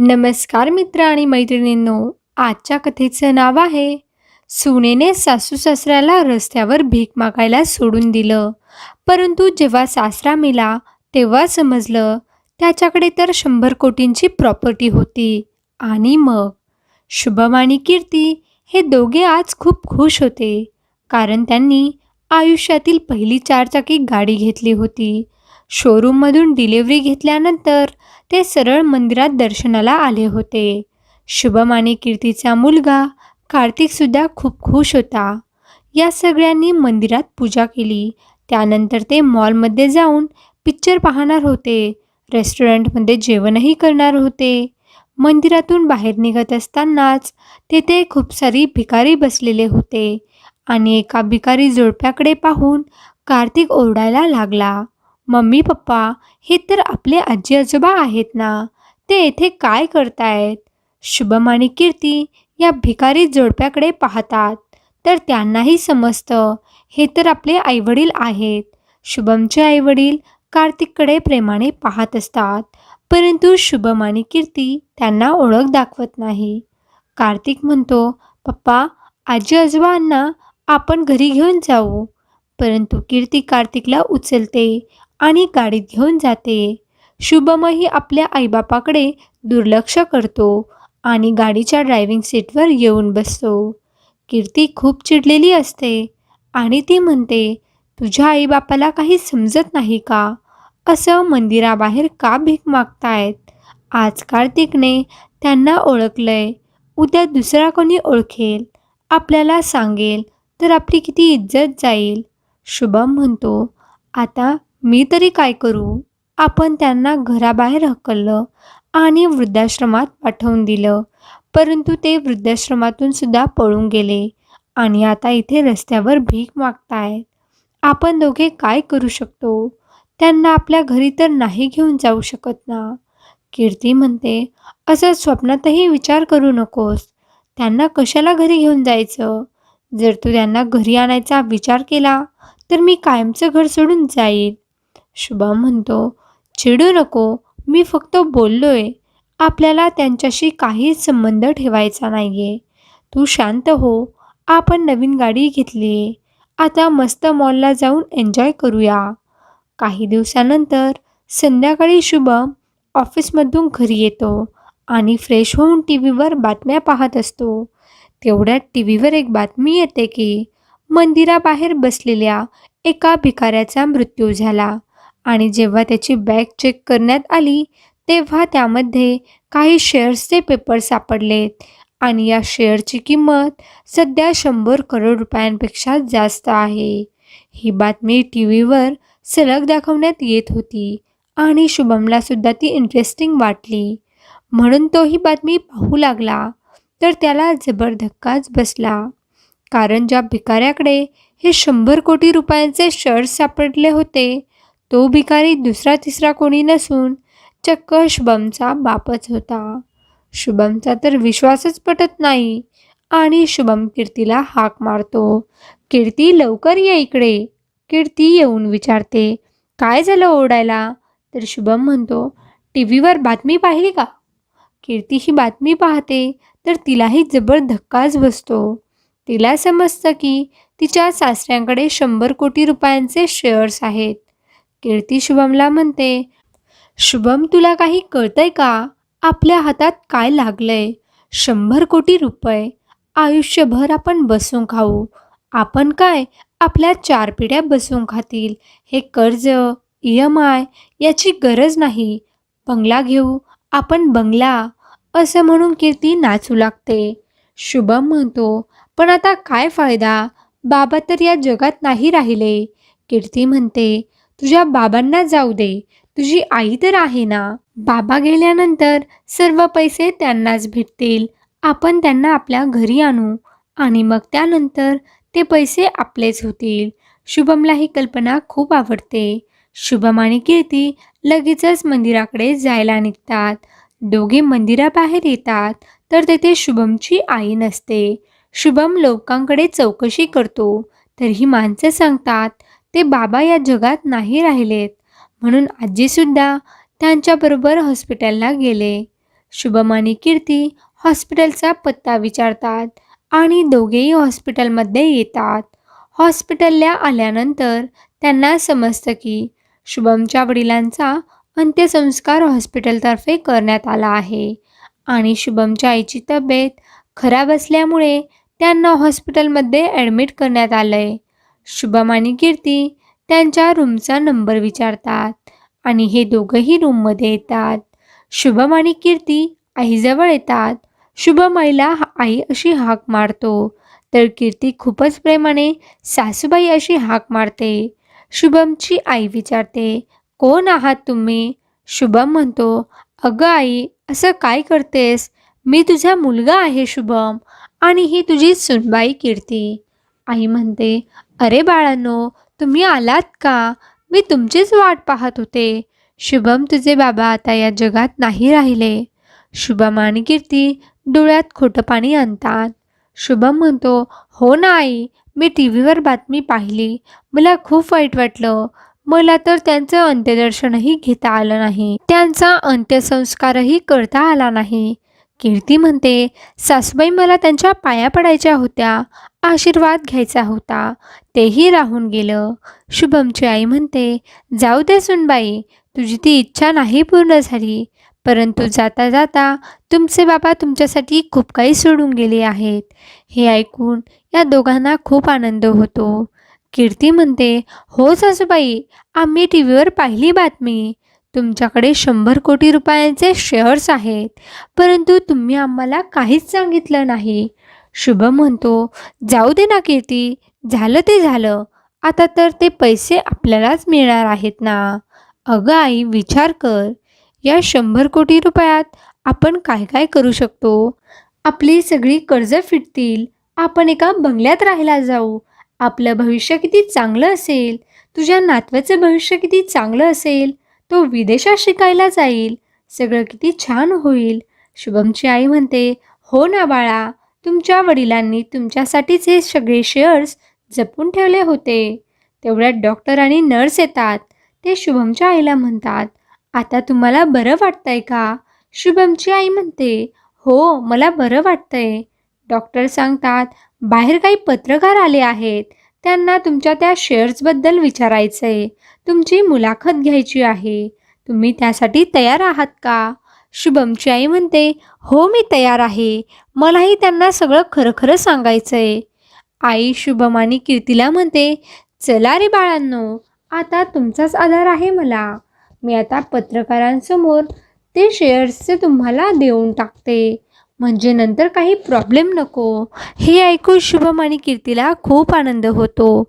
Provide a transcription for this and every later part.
नमस्कार मित्र आणि मैत्रिणींनो आजच्या कथेचं नाव आहे सुनेने सासू सासऱ्याला रस्त्यावर भीक मागायला सोडून दिलं. परंतु जेव्हा सासरा मेला तेव्हा समजलं त्याच्याकडे तर शंभर कोटींची प्रॉपर्टी होती. आणि मग? शुभम आणि कीर्ती हे दोघे आज खूप खुश होते कारण त्यांनी आयुष्यातील पहिली चारचाकी गाडी घेतली होती. शोरूममधून डिलिव्हरी घेतल्यानंतर ते सरळ मंदिरात दर्शनाला आले होते. शुभम आणि कीर्तीचा मुलगा कार्तिकसुद्धा खूप खुश होता. या सगळ्यांनी मंदिरात पूजा केली. त्यानंतर ते मॉलमध्ये जाऊन पिक्चर पाहणार होते. रेस्टॉरंटमध्ये जेवणही करणार होते. मंदिरातून बाहेर निघत असतानाच तेथे खूप सारी भिकारी बसलेले होते आणि एका भिकारी जोडप्याकडे पाहून कार्तिक ओरडायला लागला. मम्मी पप्पा हे तर आपले आजी आजोबा आहेत ना? ते येथे काय करतायत? शुभम आणि कीर्ती या भिकारी जोडप्याकडे पाहतात. तर त्यांनाही समजतं. हे तर आपले आईवडील आहेत. शुभमचे आईवडील कार्तिककडे प्रेमाने पाहत असतात. परंतु शुभम आणि कीर्ती त्यांना ओळख दाखवत नाही. कार्तिक म्हणतो पप्पा आजी आजोबांना आपण घरी घेऊन जाऊ. परंतु कीर्ती कार्तिकला उचलते आणि गाडीत घेऊन जाते. शुभमही आपल्या आईबापाकडे दुर्लक्ष करतो आणि गाडीच्या ड्रायव्हिंग सीटवर येऊन बसतो. कीर्ती खूप चिडलेली असते आणि ती म्हणते तुझ्या आईबापाला काही समजत नाही का? असं मंदिराबाहेर का भीक मागतायत? आज कार्तिकने त्यांना ओळखलंय. उद्या दुसरा कोणी ओळखेल. आपल्याला सांगेल तर आपली किती इज्जत जाईल. शुभम म्हणतो आता मी तरी काय करू? आपण त्यांना घराबाहेर हकललं आणि वृद्धाश्रमात पाठवून दिलं. परंतु ते वृद्धाश्रमातून सुद्धा पळून गेले आणि आता इथे रस्त्यावर भीक मागतायत. आपण दोघे काय करू शकतो? त्यांना आपल्या घरी तर नाही घेऊन जाऊ शकत ना? कीर्ती म्हणते असं स्वप्नातही विचार करू नकोस. त्यांना कशाला घरी घेऊन जायचं? जर तू त्यांना घरी आणायचा विचार केला तर मी कायमचं घर सोडून जाईल शुभम म्हणतो चिडू नको मी फक्त बोललोय. आपल्याला त्यांच्याशी काहीच संबंध ठेवायचा नाहीये. तू शांत हो आपण नवीन गाडी घेतली आता मस्त मॉलला जाऊन एन्जॉय करूया. काही दिवसानंतर संध्याकाळी शुभम ऑफिसमधून घरी येतो आणि फ्रेश होऊन टी व्हीवर बातम्या पाहत असतो. तेवढ्यात टी व्हीवर एक बातमी येते की मंदिराबाहेर बसलेल्या एका भिकाऱ्याचा मृत्यू झाला. आणि जेव्हा त्याची बॅग चेक करण्यात आली तेव्हा त्यामध्ये काही शेअर्सचे पेपर सापडलेत आणि या शेअरची किंमत सध्या शंभर करोड रुपयांपेक्षा जास्त आहे. ही बातमी टी व्हीवर सलग दाखवण्यात येत होती आणि शुभमला सुद्धा ती इंटरेस्टिंग वाटली. म्हणून तो ही बातमी पाहू लागला तर त्याला जबर धक्काच बसला. कारण ज्या भिकाऱ्याकडे हे शंभर कोटी रुपयांचे शेअर्स सापडले होते तो भिकारी दुसरा तिसरा कोणी नसून चक्क शुभमचा बापच होता. शुभमचा तर विश्वासच पटत नाही आणि शुभम कीर्तीला हाक मारतो. कीर्ती लवकर ये इकडे. कीर्ती येऊन विचारते काय झालं ओरडायला? तर शुभम म्हणतो टी व्हीवर बातमी पाहिली का? कीर्ती ही बातमी पाहते तर तिलाही जबर धक्काच बसतो. तिला समजतं की तिच्या सासऱ्यांकडे शंभर कोटी रुपयांचे शेअर्स आहेत. कीर्ती शुभमला म्हणते शुभम तुला काही कळतंय का? आपल्या हातात काय लागलंय? शंभर कोटी रुपये. आयुष्यभर आपण बसून खाऊ. आपण काय? आपल्या चार पिढ्या बसून खातील. हे कर्ज ई एम आय याची गरज नाही. बंगला घेऊ. आपण बंगला. असं म्हणून कीर्ती नाचू लागते. शुभम म्हणतो पण आता काय फायदा? बाबा तर या जगात नाही राहिले. कीर्ती म्हणते तुझ्या बाबांना जाऊ दे. तुझी आई तर आहे ना? बाबा गेल्यानंतर सर्व पैसे त्यांनाच भेटतील. आपण त्यांना आपल्या घरी आणू. आणि मग त्यानंतर ते पैसे आपलेच होतील. शुभमला ही कल्पना खूप आवडते. शुभम आणि कीर्ती लगेचच मंदिराकडे जायला निघतात. दोघे मंदिराबाहेर येतात तर तेथे शुभमची आई नसते. शुभम लोकांकडे चौकशी करतो तर ही माणसं सांगतात ते बाबा या जगात नाही राहिलेत. म्हणून आजीसुद्धा त्यांच्याबरोबर हॉस्पिटलला गेले. शुभम आणि कीर्ती हॉस्पिटलचा पत्ता विचारतात आणि दोघेही हॉस्पिटलमध्ये येतात. हॉस्पिटलला आल्यानंतर त्यांना समजतं की शुभमच्या वडिलांचा अंत्यसंस्कार हॉस्पिटलतर्फे करण्यात आला आहे आणि शुभमच्या आईची तब्येत खराब असल्यामुळे त्यांना हॉस्पिटलमध्ये ॲडमिट करण्यात आलं आहे शुभम आणि कीर्ती त्यांच्या रूमचा नंबर विचारतात आणि हे दोघंही रूममध्ये येतात. शुभम आणि कीर्ती आईजवळ येतात. शुभम आईला आई अशी हाक मारतो. तर कीर्ती खूपच प्रेमाने सासूबाई अशी हाक मारते. शुभमची आई विचारते कोण आहात तुम्ही? शुभम म्हणतो अगं आई असं काय करतेस? मी तुझा मुलगा आहे शुभम आणि ही तुझी सुनबाई कीर्ती. आई म्हणते अरे बाळांनो तुम्ही आलात का? मी तुमचीच वाट पाहत होते. शुभम तुझे बाबा आता या जगात नाही राहिले. शुभम आणि कीर्ती डोळ्यात खोटं पाणी आणतात. शुभम म्हणतो हो ना आई मी टी व्हीवर बातमी पाहिली. मला खूप वाईट वाटलं. मला तर त्यांचं अंत्यदर्शनही घेता आलं नाही. त्यांचा अंत्यसंस्कारही करता आला नाही. कीर्ती म्हणते सासूबाई मला त्यांच्या पाया पडायच्या होत्या. आशीर्वाद घ्यायचा होता. तेही राहून गेलं. शुभमची आई म्हणते जाऊ दे सुनबाई तुझी ती इच्छा नाही पूर्ण झाली. परंतु जाता जाता तुमचे बाबा तुमच्यासाठी खूप काही सोडून गेले आहेत. हे ऐकून या दोघांना खूप आनंद होतो. कीर्ती म्हणते हो सासूबाई आम्ही टी व्हीवर पाहिली बातमी. तुमच्याकडे शंभर कोटी रुपयांचे शेअर्स आहेत. परंतु तुम्ही आम्हाला काहीच सांगितलं नाही. शुभम म्हणतो. जाऊ दे ना कीर्ती. झालं ते झालं. आता तर ते पैसे आपल्यालाच मिळणार आहेत ना. अगं आई विचार कर. या शंभर कोटी रुपयात आपण काय काय करू शकतो? आपली सगळी कर्ज फिटतील. आपण एका बंगल्यात राहायला जाऊ. आपलं भविष्य किती चांगलं असेल? तुझ्या नातवाचं भविष्य किती चांगलं असेल? तो विदेशात शिकायला जाईल. सगळं किती छान होईल. शुभमची आई म्हणते हो ना बाळा तुमच्या वडिलांनी तुमच्यासाठीच हे सगळे शेअर्स जपून ठेवले होते. तेवढ्यात डॉक्टर आणि नर्स येतात. ते शुभमच्या आईला म्हणतात आता तुम्हाला बरं वाटतंय का? शुभमची आई म्हणते हो मला बरं वाटतंय. डॉक्टर सांगतात बाहेर काही पत्रकार आले आहेत. त्यांना तुमच्या त्या शेअर्सबद्दल विचारायचं आहे तुमची मुलाखत घ्यायची आहे. तुम्ही त्यासाठी तयार आहात का? शुभमची आई म्हणते हो मी तयार आहे. मलाही त्यांना सगळं खरं खरं सांगायचं आहे आई शुभम आणि कीर्तीला म्हणते चला रे बाळांनो आता तुमचाच आधार आहे मला. मी आता पत्रकारांसमोर ते शेअर्सचे तुम्हाला देऊन टाकते. म्हणजे नंतर काही प्रॉब्लेम नको. हे ऐकून शुभम आणि कीर्तीला खूप आनंद होतो.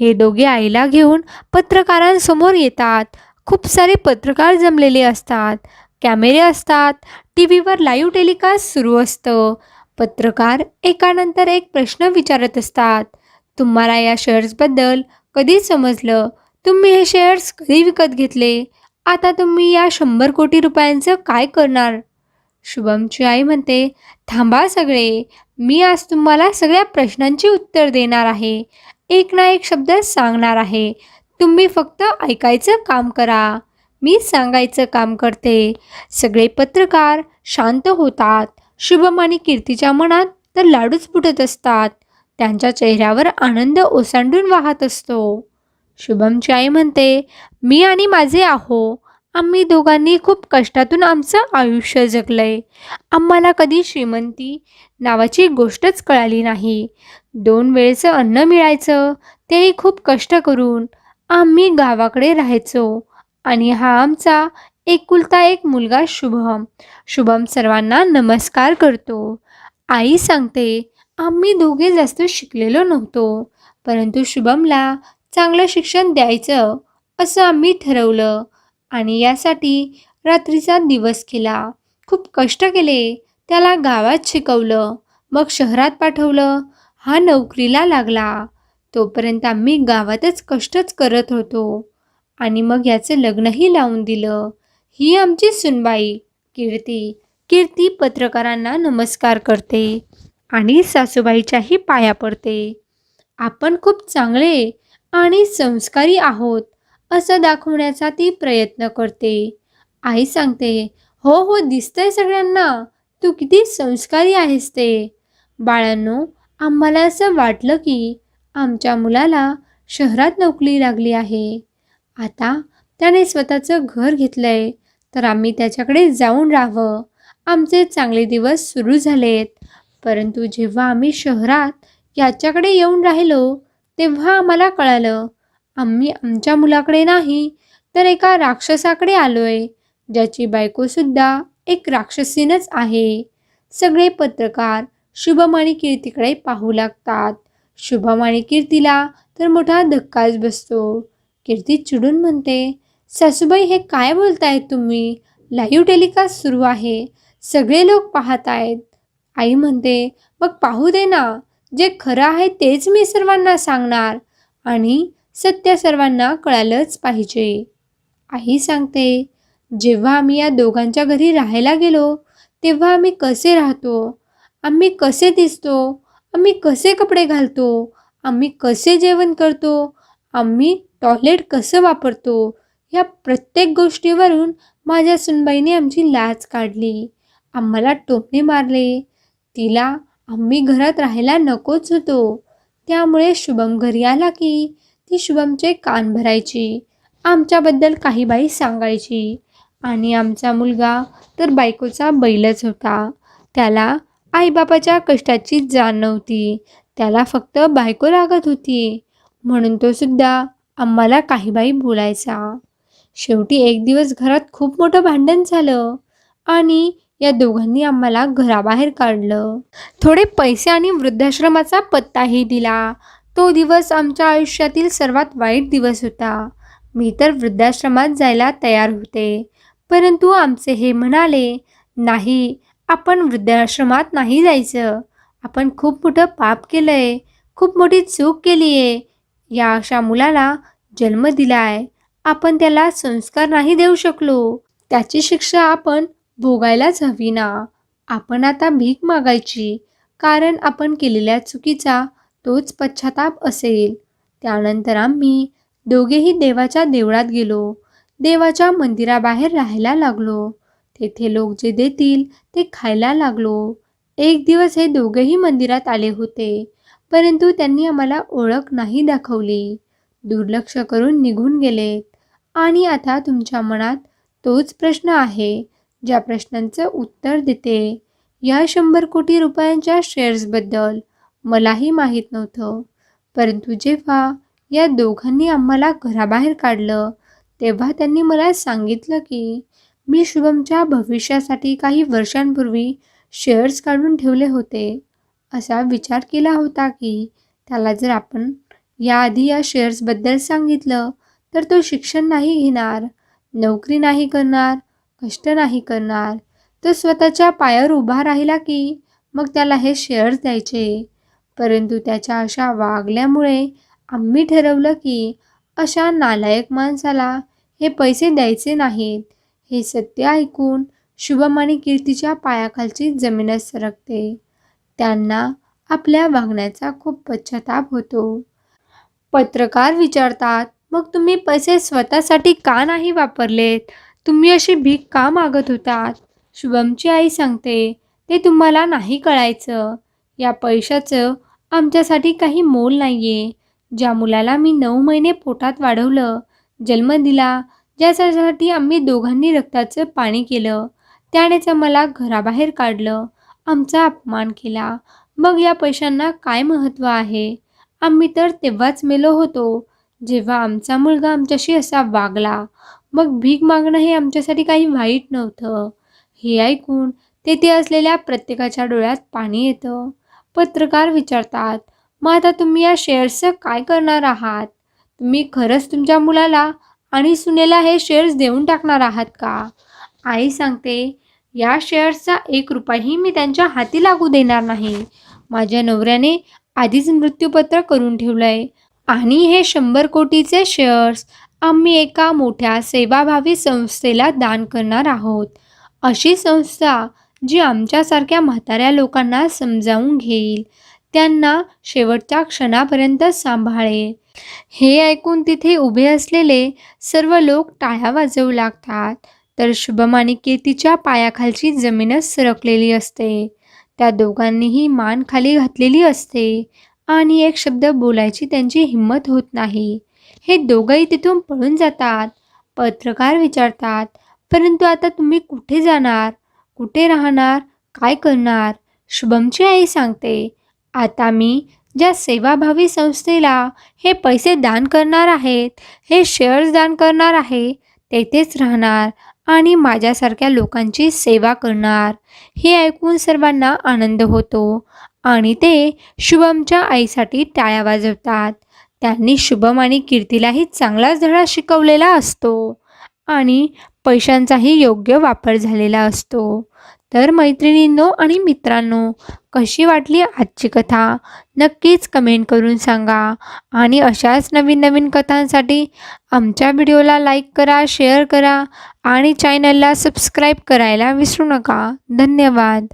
हे दोघे आईला घेऊन पत्रकारांसमोर येतात. खूप सारे पत्रकार जमलेले असतात. कॅमेरे असतात. टी व्हीवर लाईव्ह टेलिकास्ट सुरू असतं. पत्रकार एकानंतर एक प्रश्न विचारत असतात. तुम्हाला या शेअर्सबद्दल कधी समजलं? तुम्ही हे शेअर्स कधी विकत घेतले? आता तुम्ही या शंभर कोटी रुपयांचं काय करणार? शुभमची आई म्हणते थांबा सगळे. मी आज तुम्हाला सगळ्या प्रश्नांची उत्तर देणार आहे. एक ना एक शब्द सांगणार आहे. तुम्ही फक्त ऐकायचं काम करा. मी सांगायचं काम करते. सगळे पत्रकार शांत होतात. शुभम आणि कीर्तीच्या मनात तर लाडूच फुटत असतात. त्यांच्या चेहऱ्यावर आनंद ओसांडून वाहत असतो. शुभमची आई म्हणते मी आणि माझे आहो. आम्ही दोघांनी खूप कष्टातून आमचं आयुष्य जगलंय. आम्हाला कधी श्रीमंती नावाची गोष्टच कळाली नाही. दोन वेळचं अन्न मिळायचं तेही खूप कष्ट करून आम्ही गावाकडे राहायचो. आणि हा आमचा एकुलता एक मुलगा शुभम. शुभम सर्वांना नमस्कार करतो. आई सांगते आम्ही दोघे जास्त शिकलेलो नव्हतो परंतु शुभमला चांगलं शिक्षण द्यायचं असं आम्ही ठरवलं आणि यासाठी रात्रीचा दिवस केला. खूप कष्ट केले त्याला गावात शिकवलं मग शहरात पाठवलं. हा नोकरीला लागला. तोपर्यंत आम्ही गावातच कष्टच करत होतो. आणि मग याचं लग्नही लावून दिलं. ही आमची सुनबाई कीर्ती. कीर्ती पत्रकारांना नमस्कार करते आणि सासूबाईच्याही पाया पडते. आपण खूप चांगले आणि संस्कारी आहोत असं दाखवण्याचा ती प्रयत्न करते. आई सांगते हो हो दिसतंय सगळ्यांना. तू किती संस्कारी आहेस ते. बाळांनो आम्हाला असं वाटलं की आमच्या मुलाला शहरात नोकरी लागली आहे. आता त्याने स्वतःचं घर घेतलंय. तर आम्ही त्याच्याकडे जाऊन राहावं. आमचे चांगले दिवस सुरू झालेत. परंतु जेव्हा आम्ही शहरात याच्याकडे येऊन राहिलो तेव्हा आम्हाला कळालं आम्ही आमच्या मुलाकडे नाही तर एका राक्षसाकडे आलोय ज्याची बायकोसुद्धा एक राक्षसीनच आहे. सगळे पत्रकार शुभम आणि कीर्तीकडे पाहू लागतात. शुभम आणि कीर्तीला तर मोठा धक्काच बसतो. कीर्ती चिडून म्हणते सासूबाई हे काय बोलतायत तुम्ही? लाईव्ह टेलिकास्ट सुरू आहे. सगळे लोक पाहत आहेत. आई म्हणते मग पाहू दे ना. जे खरं आहे तेच मी सर्वांना सांगणार आणि सत्य सर्वांना कळालंच पाहिजे. आई सांगते जेव्हा आम्ही या दोघांच्या घरी राहायला गेलो तेव्हा आम्ही कसे राहतो? आम्ही कसे दिसतो? आम्ही कसे कपडे घालतो? आम्ही कसे जेवण करतो? आम्ही टॉयलेट कसं वापरतो? या प्रत्येक गोष्टीवरून माझ्या सुनबाईने आमची लाज काढली. आम्हाला टोपणे मारले. तिला आम्ही घरात राहायला नकोच होतो. त्यामुळे शुभम घरी आला की ती शुभमचे कान भरायची. आमच्याबद्दल काही बाई सांगायची. आणि आमचा मुलगा तर बायकोचा बैलच होता. त्याला आईबापाच्या कष्टाची जाण नव्हती. त्याला फक्त बायको लागत होती. म्हणून तो सुद्धा आम्हाला काही बाई बोलायचा. शेवटी एक दिवस घरात खूप मोठं भांडण झालं आणि या दोघांनी आम्हाला घराबाहेर काढलं. थोडे पैसे आणि वृद्धाश्रमाचा पत्ताही दिला. तो दिवस आमच्या आयुष्यातील सर्वात वाईट दिवस होता. मी तर वृद्धाश्रमात जायला तयार होते. परंतु आमचे हे म्हणाले नाही आपण वृद्धाश्रमात नाही जायचं. आपण खूप मोठं पाप केलं आहे खूप मोठी चूक केली आहे या अशा मुलाला जन्म दिलाय. आपण त्याला संस्कार नाही देऊ शकलो. त्याची शिक्षा आपण भोगायलाच हवी ना. आपण आता भीक मागायची. कारण आपण केलेल्या चुकीचा तोच पश्चाताप असेल. त्यानंतर आम्ही दोघेही देवाच्या देवळात गेलो. देवाच्या मंदिराबाहेर राहायला लागलो. तेथे लोक जे देतील ते खायला लागलो. एक दिवस हे दोघेही मंदिरात आले होते. परंतु त्यांनी आम्हाला ओळख नाही दाखवली. दुर्लक्ष करून निघून गेलेत. आणि आता तुमच्या मनात तोच प्रश्न आहे ज्या प्रश्नांचं उत्तर देते. या शंभर कोटी रुपयांच्या शेअर्सबद्दल मलाही माहीत नव्हतं. परंतु जेव्हा या दोघांनी आम्हाला घराबाहेर काढलं तेव्हा त्यांनी मला सांगितलं की मी शुभमच्या भविष्यासाठी काही वर्षांपूर्वी शेअर्स काढून ठेवले होते. असा विचार केला होता की त्याला जर आपण याआधी या शेअर्सबद्दल सांगितलं तर तो शिक्षण नाही घेणार नोकरी नाही करणार कष्ट नाही करणार. तो स्वतःच्या पायावर उभा राहिला की मग त्याला हे शेअर्स द्यायचे. परंतु त्याच्या अशा वागल्यामुळे आम्ही ठरवलं की अशा नालायक माणसाला हे पैसे द्यायचे नाहीत. हे सत्य ऐकून शुभम आणि कीर्तीच्या पायाखालची जमीनच सरकते. त्यांना आपल्या वागण्याचा खूप पश्चाताप होतो. पत्रकार विचारतात मग तुम्ही पैसे स्वतःसाठी का नाही वापरलेत? तुम्ही अशी भीक का मागत होतात? शुभमची आई सांगते ते तुम्हाला नाही कळायचं. या पैशाचं आमच्यासाठी काही मोल नाही आहे ज्या मुलाला मी नऊ महिने पोटात वाढवलं जन्म दिला ज्याच्यासाठी आम्ही दोघांनी रक्ताचं पाणी केलं त्यानेच मला घराबाहेर काढलं. आमचा अपमान केला. मग या पैशांना काय महत्त्व आहे? आम्ही तर तेव्हाच मेलो होतो जेव्हा आमचा मुलगा आमच्याशी असा वागला. मग भीक मागणं हे आमच्यासाठी काही वाईट नव्हतं. हे ऐकून तेथे असलेल्या प्रत्येकाच्या डोळ्यात पाणी येतं. पत्रकार विचारतात मग आता तुम्ही या शेअर्सचं काय करणार आहात? तुम्ही खरंच तुमच्या मुलाला आणि सुनेला हे शेअर्स देऊन टाकणार आहात का? आई सांगते या शेअर्सचा एक रुपयाही मी त्यांच्या हाती लागू देणार नाही. माझ्या नवऱ्याने आधीच मृत्यूपत्र करून ठेवलं आहे आणि हे शंभर कोटीचे शेअर्स आम्ही एका मोठ्या सेवाभावी संस्थेला दान करणार आहोत. अशी संस्था जी आमच्यासारख्या म्हाताऱ्या लोकांना समजावून घेईल त्यांना शेवटच्या क्षणापर्यंत सांभाळेल हे ऐकून तिथे उभे असलेले सर्व लोक टाळ्या वाजवू लागतात. तर शुभम आणि कीर्तीच्या पायाखालची जमीनच सरकलेली असते. त्या दोघांनीही मान खाली घातलेली असते आणि एक शब्द बोलायची त्यांची हिंमत होत नाही. हे दोघंही तिथून पळून जातात पत्रकार विचारतात परंतु आता तुम्ही कुठे जाणार? कुठे राहणार? काय करणार? शुभमची आई सांगते आता मी ज्या सेवाभावी संस्थेला हे पैसे दान करणार आहेत हे शेअर्स दान करणार आहे तेथेच राहणार. आणि माझ्यासारख्या लोकांची सेवा करणार. हे ऐकून सर्वांना आनंद होतो आणि ते शुभमच्या आईसाठी टाळ्या वाजवतात. त्यांनी शुभम आणि कीर्तीलाही चांगलाच धडा शिकवलेला असतो आणि पैशांचाही योग्य वापर झालेला असतो. तर मैत्रिणींनो आणि मित्रांनो कशी वाटली आजची कथा? नक्कीच कमेंट करून सांगा. आणि अशाच नवीन नवीन कथांसाठी आमच्या व्हिडिओला लाईक करा शेअर करा आणि चॅनलला सबस्क्राईब करायला विसरू नका. धन्यवाद.